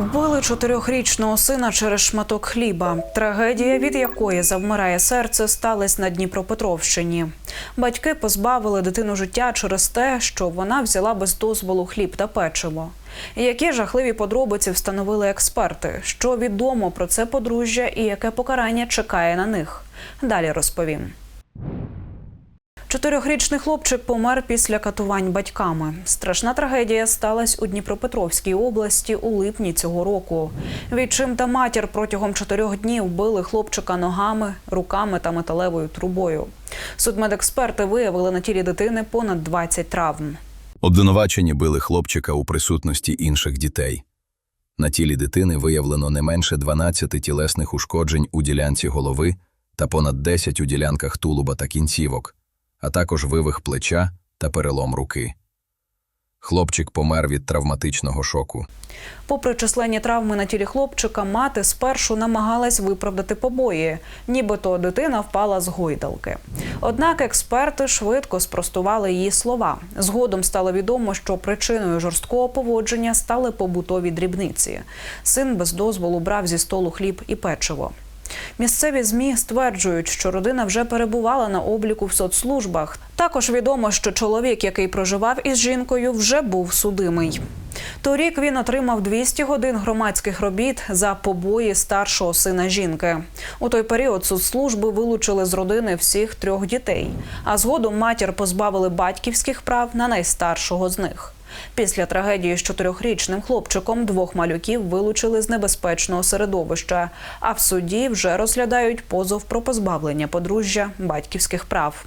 Вбили чотирьохрічного сина через шматок хліба. Трагедія, від якої завмирає серце, сталася на Дніпропетровщині. Батьки позбавили дитину життя через те, що вона взяла без дозволу хліб та печиво. Які жахливі подробиці встановили експерти? Що відомо про це подружжя і яке покарання чекає на них? Далі розповім. Чотирьохрічний хлопчик помер після катувань батьками. Страшна трагедія сталася у Дніпропетровській області у липні цього року. Відчим та матір протягом чотирьох днів били хлопчика ногами, руками та металевою трубою. Судмедексперти виявили на тілі дитини понад 20 травм. Обвинувачені били хлопчика у присутності інших дітей. На тілі дитини виявлено не менше 12 тілесних ушкоджень у ділянці голови та понад 10 у ділянках тулуба та кінцівок, а також вивих плеча та перелом руки. Хлопчик помер від травматичного шоку. Попри численні травми на тілі хлопчика, мати спершу намагалась виправдати побої, нібито дитина впала з гойдалки. Однак експерти швидко спростували її слова. Згодом стало відомо, що причиною жорсткого поводження стали побутові дрібниці. Син без дозволу брав зі столу хліб і печиво. Місцеві змі стверджують, що родина вже перебувала на обліку в соцслужбах. Також відомо, що чоловік, який проживав із жінкою, вже був судимий. Торік він отримав 200 годин громадських робіт за побої старшого сина жінки. У той період соцслужби вилучили з родини всіх трьох дітей, а згодом матір позбавили батьківських прав на найстаршого з них. Після трагедії з чотирьохрічним хлопчиком двох малюків вилучили з небезпечного середовища, а в суді вже розглядають позов про позбавлення подружжя батьківських прав.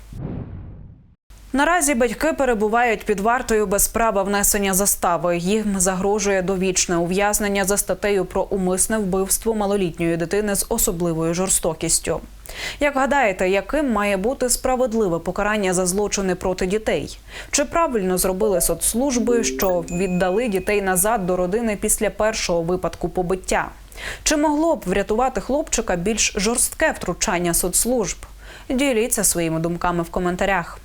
Наразі батьки перебувають під вартою без права внесення застави. Їм загрожує довічне ув'язнення за статтею про умисне вбивство малолітньої дитини з особливою жорстокістю. Як гадаєте, яким має бути справедливе покарання за злочини проти дітей? Чи правильно зробили соцслужби, що віддали дітей назад до родини після першого випадку побиття? Чи могло б врятувати хлопчика більш жорстке втручання соцслужб? Діліться своїми думками в коментарях.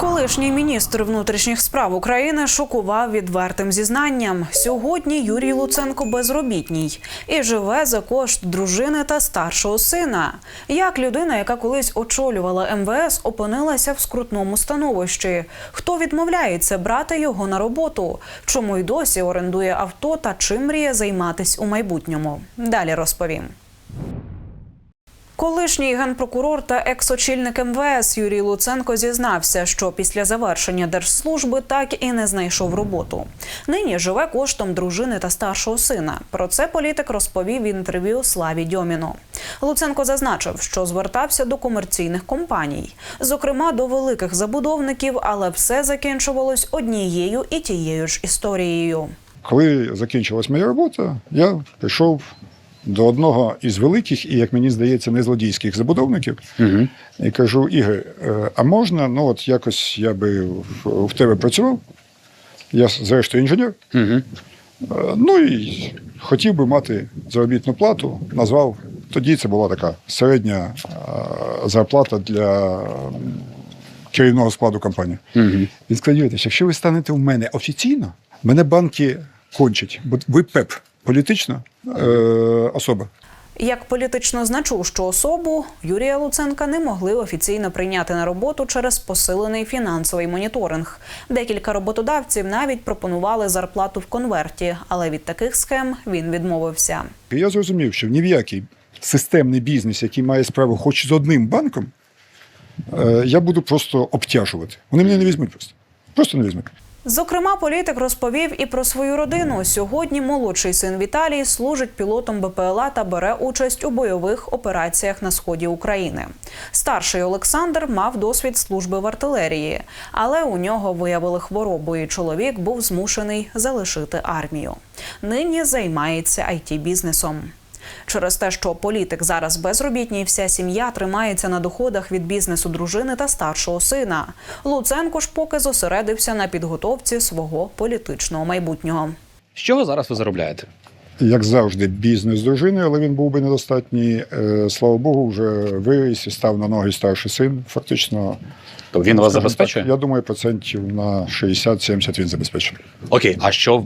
Колишній міністр внутрішніх справ України шокував відвертим зізнанням. Сьогодні Юрій Луценко безробітній і живе за кошт дружини та старшого сина. Як людина, яка колись очолювала МВС, опинилася в скрутному становищі? Хто відмовляється брати його на роботу? Чому й досі орендує авто та чим мріє займатись у майбутньому? Далі розповім. Колишній генпрокурор та екс-очільник МВС Юрій Луценко зізнався, що після завершення держслужби так і не знайшов роботу. Нині живе коштом дружини та старшого сина. Про це політик розповів в інтерв'ю Славі Дьоміну. Луценко зазначив, що звертався до комерційних компаній, зокрема до великих забудовників, але все закінчувалось однією і тією ж історією. Коли закінчилась моя робота, я прийшов до одного із великих і, як мені здається, не злодійських забудовників Угу. і кажу: Ігор, е, а можна, ну от якось я би в, в тебе працював, я зрештою інженер, Угу. ну і хотів би мати заробітну плату, назвав. Тоді це була така середня е, зарплата для керівного складу компанії. Угу. Він сказав, «Юрій, якщо ви станете у мене офіційно, мене банки кончать, бо ви ПЕП, політична е, особа. Як політично значущу особу Юрія Луценка не могли офіційно прийняти на роботу через посилений фінансовий моніторинг. Декілька роботодавців навіть пропонували зарплату в конверті, але від таких схем він відмовився. Я зрозумів, що ні в який системний бізнес, який має справу хоч з одним банком, е, я буду просто обтяжувати. Вони мене не візьмуть просто. Просто не візьмуть. Зокрема, політик розповів і про свою родину. Сьогодні молодший син Віталій служить пілотом БПЛА та бере участь у бойових операціях на сході України. Старший Олександр мав досвід служби в артилерії, але у нього виявили хворобу, і чоловік був змушений залишити армію. Нині займається it бізнесом. Через те, що політик зараз безробітній, вся сім'я тримається на доходах від бізнесу дружини та старшого сина. Луценко ж поки зосередився на підготовці свого політичного майбутнього. З чого зараз ви заробляєте? як завжди, бізнес з дружиною, але він був би недостатній. Е, Слава Богу, вже виріс і став на ноги старший син. Фактично, То він вас забезпечує? Так, я думаю, процентів на 60-70 він забезпечений. Окей, а що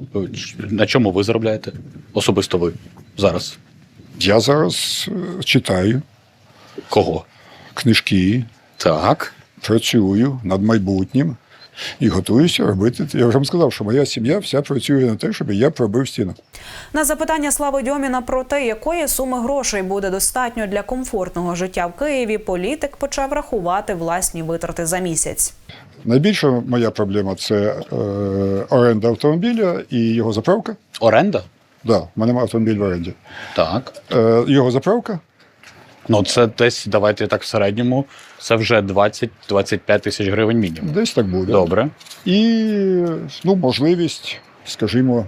на чому ви заробляєте? Особисто ви зараз? Я зараз е, читаю Кого? книжки, Так. працюю над майбутнім і готуюся робити. Я вже вам сказав, що моя сім'я вся працює на те, щоб я пробив стіну. На запитання Слави Дьоміна про те, якої суми грошей буде достатньо для комфортного життя в Києві, політик почав рахувати власні витрати за місяць. Найбільша моя проблема це е, оренда автомобіля і його заправка. Оренда? Да, в мене автомобіль в оренді. Так. Е, його заправка Ну, це десь, давайте так в середньому, це вже 20-25 тисяч гривень мінімум. десь так буде. Добре. І ну, можливість, скажімо,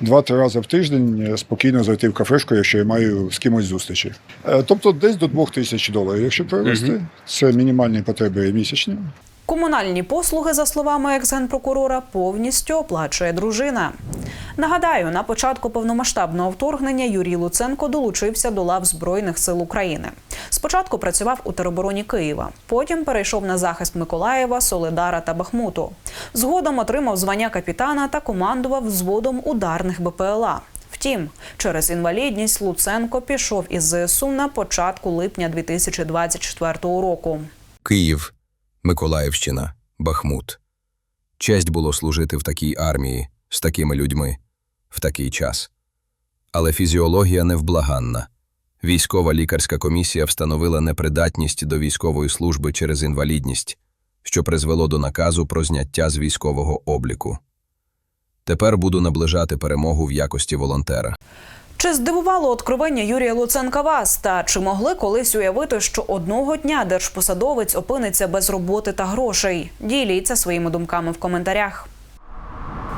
два-три рази в тиждень спокійно зайти в кафешку, якщо я маю з кимось зустрічі. Е, тобто десь до двох тисяч доларів, якщо перевести, це мінімальні потреби місячні. Комунальні послуги, за словами екс-генпрокурора, повністю оплачує дружина. Нагадаю, на початку повномасштабного вторгнення Юрій Луценко долучився до лав Збройних сил України. Спочатку працював у теробороні Києва, потім перейшов на захист Миколаєва, Солидара та Бахмуту. Згодом отримав звання капітана та командував взводом ударних БПЛА. Втім, через інвалідність Луценко пішов із ЗСУ на початку липня 2024 року. Київ, Миколаївщина, Бахмут. Честь було служити в такій армії, з такими людьми, в такий час. Але фізіологія невблаганна. Військова лікарська комісія встановила непридатність до військової служби через інвалідність, що призвело до наказу про зняття з військового обліку. Тепер буду наближати перемогу в якості волонтера. Чи здивувало откровення Юрія Луценка вас? Та чи могли колись уявити, що одного дня держпосадовець опиниться без роботи та грошей? Діліться своїми думками в коментарях.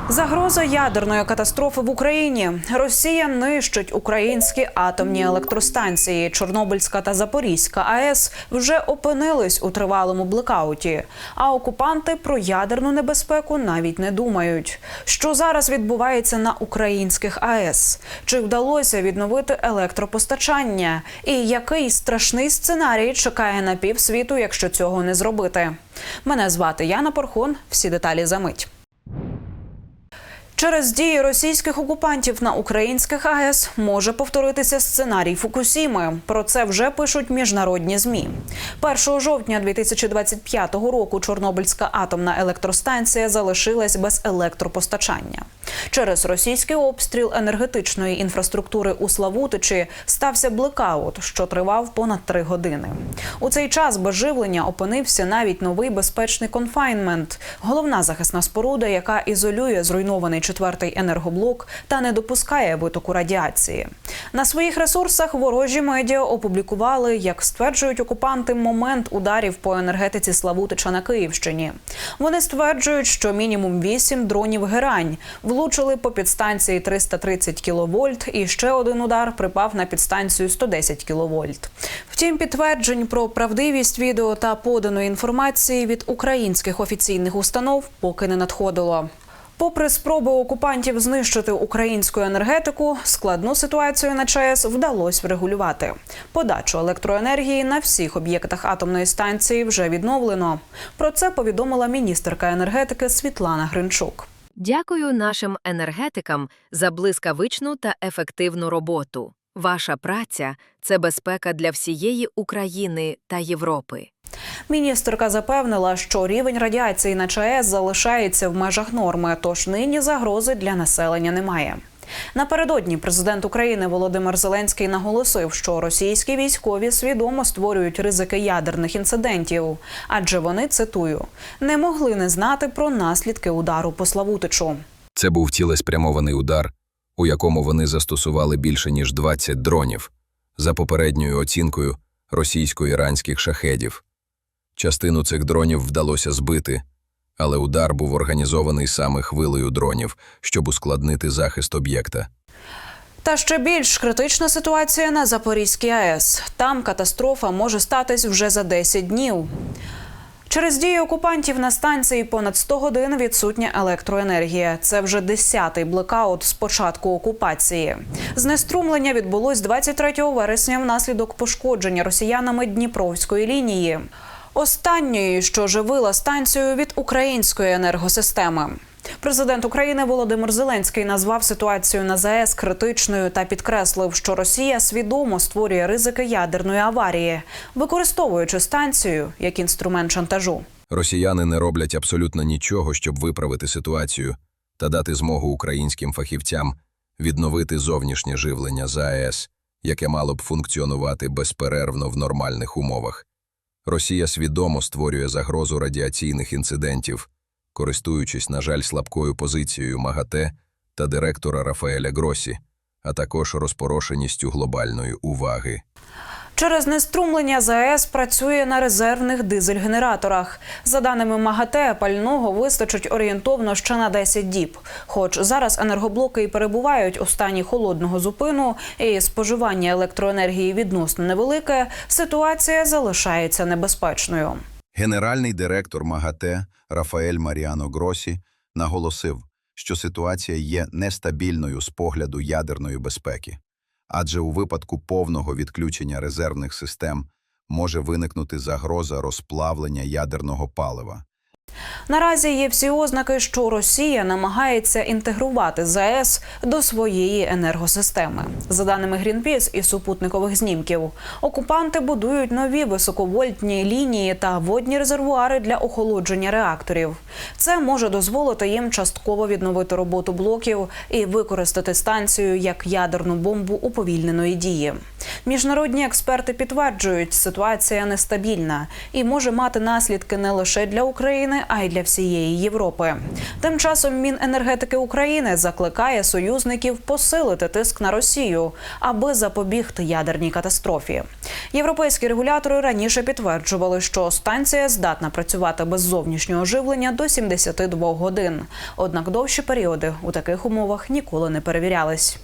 Загроза ядерної катастрофи в Україні. Росія нищить українські атомні електростанції. Чорнобильська та Запорізька АЕС вже опинились у тривалому блекауті. А окупанти про ядерну небезпеку навіть не думають. Що зараз відбувається на українських АЕС? Чи вдалося відновити електропостачання? І який страшний сценарій чекає на півсвіту, якщо цього не зробити? Мене звати Яна Порхун. Всі деталі за мить. Через дії російських окупантів на українських АЕС може повторитися сценарій Фукусіми. Про це вже пишуть міжнародні змі. 1 жовтня 2025 року Чорнобильська атомна електростанція залишилась без електропостачання. Через російський обстріл енергетичної інфраструктури у Славутичі стався блекаут, що тривав понад три години. У цей час без живлення опинився навіть новий безпечний конфайнмент головна захисна споруда, яка ізолює зруйнований четвертий енергоблок та не допускає витоку радіації. На своїх ресурсах ворожі медіа опублікували, як стверджують окупанти, момент ударів по енергетиці Славутича на Київщині. Вони стверджують, що мінімум 8 дронів герань влучили по підстанції 330 кВт і ще один удар припав на підстанцію 110 кВт. Втім, підтверджень про правдивість відео та поданої інформації від українських офіційних установ поки не надходило. Попри спроби окупантів знищити українську енергетику, складну ситуацію на ЧАЕС вдалося врегулювати. Подачу електроенергії на всіх об'єктах атомної станції вже відновлено. Про це повідомила міністерка енергетики Світлана Гринчук. Дякую нашим енергетикам за блискавичну та ефективну роботу. Ваша праця це безпека для всієї України та Європи. Міністерка запевнила, що рівень радіації на ЧАЕС залишається в межах норми, тож нині загрози для населення немає. Напередодні президент України Володимир Зеленський наголосив, що російські військові свідомо створюють ризики ядерних інцидентів, адже вони цитую не могли не знати про наслідки удару по Славутичу. Це був цілеспрямований удар, у якому вони застосували більше ніж 20 дронів, за попередньою оцінкою російсько-іранських шахедів. Частину цих дронів вдалося збити, але удар був організований саме хвилею дронів, щоб ускладнити захист об'єкта. Та ще більш критична ситуація на Запорізькій АЕС. Там катастрофа може статись вже за 10 днів. Через дії окупантів на станції понад 100 годин відсутня електроенергія. Це вже десятий блекаут з початку окупації. Знеструмлення відбулось 23 вересня внаслідок пошкодження росіянами Дніпровської лінії. Останньої, що живила станцію від української енергосистеми. Президент України Володимир Зеленський назвав ситуацію на ЗАЕС критичною та підкреслив, що Росія свідомо створює ризики ядерної аварії, використовуючи станцію як інструмент шантажу. Росіяни не роблять абсолютно нічого, щоб виправити ситуацію та дати змогу українським фахівцям відновити зовнішнє живлення ЗАЕС, яке мало б функціонувати безперервно в нормальних умовах. Росія свідомо створює загрозу радіаційних інцидентів, користуючись, на жаль, слабкою позицією МАГАТЕ та директора Рафаеля Гросі, а також розпорошеністю глобальної уваги. Через неструмлення ЗАЕС працює на резервних дизель-генераторах. За даними МАГАТЕ, пального вистачить орієнтовно ще на 10 діб. Хоч зараз енергоблоки і перебувають у стані холодного зупину і споживання електроенергії відносно невелике, ситуація залишається небезпечною. Генеральний директор МАГАТЕ Рафаель Маріано Гросі наголосив, що ситуація є нестабільною з погляду ядерної безпеки, адже у випадку повного відключення резервних систем може виникнути загроза розплавлення ядерного палива. Наразі є всі ознаки, що Росія намагається інтегрувати ЗАЕС до своєї енергосистеми. За даними Грінпіс і супутникових знімків, окупанти будують нові високовольтні лінії та водні резервуари для охолодження реакторів. Це може дозволити їм частково відновити роботу блоків і використати станцію як ядерну бомбу уповільненої дії. Міжнародні експерти підтверджують, ситуація нестабільна і може мати наслідки не лише для України, а й для всієї Європи. Тим часом Міненергетики України закликає союзників посилити тиск на Росію, аби запобігти ядерній катастрофі. Європейські регулятори раніше підтверджували, що станція здатна працювати без зовнішнього живлення до 72 годин. Однак довші періоди у таких умовах ніколи не перевірялись.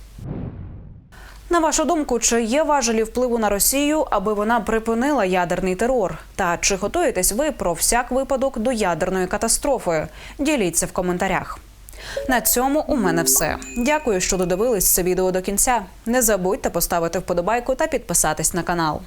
На вашу думку, чи є важелі впливу на Росію, аби вона припинила ядерний терор? Та чи готуєтесь ви про всяк випадок до ядерної катастрофи? Діліться в коментарях. На цьому у мене все. Дякую, що додивились це відео до кінця. Не забудьте поставити вподобайку та підписатись на канал.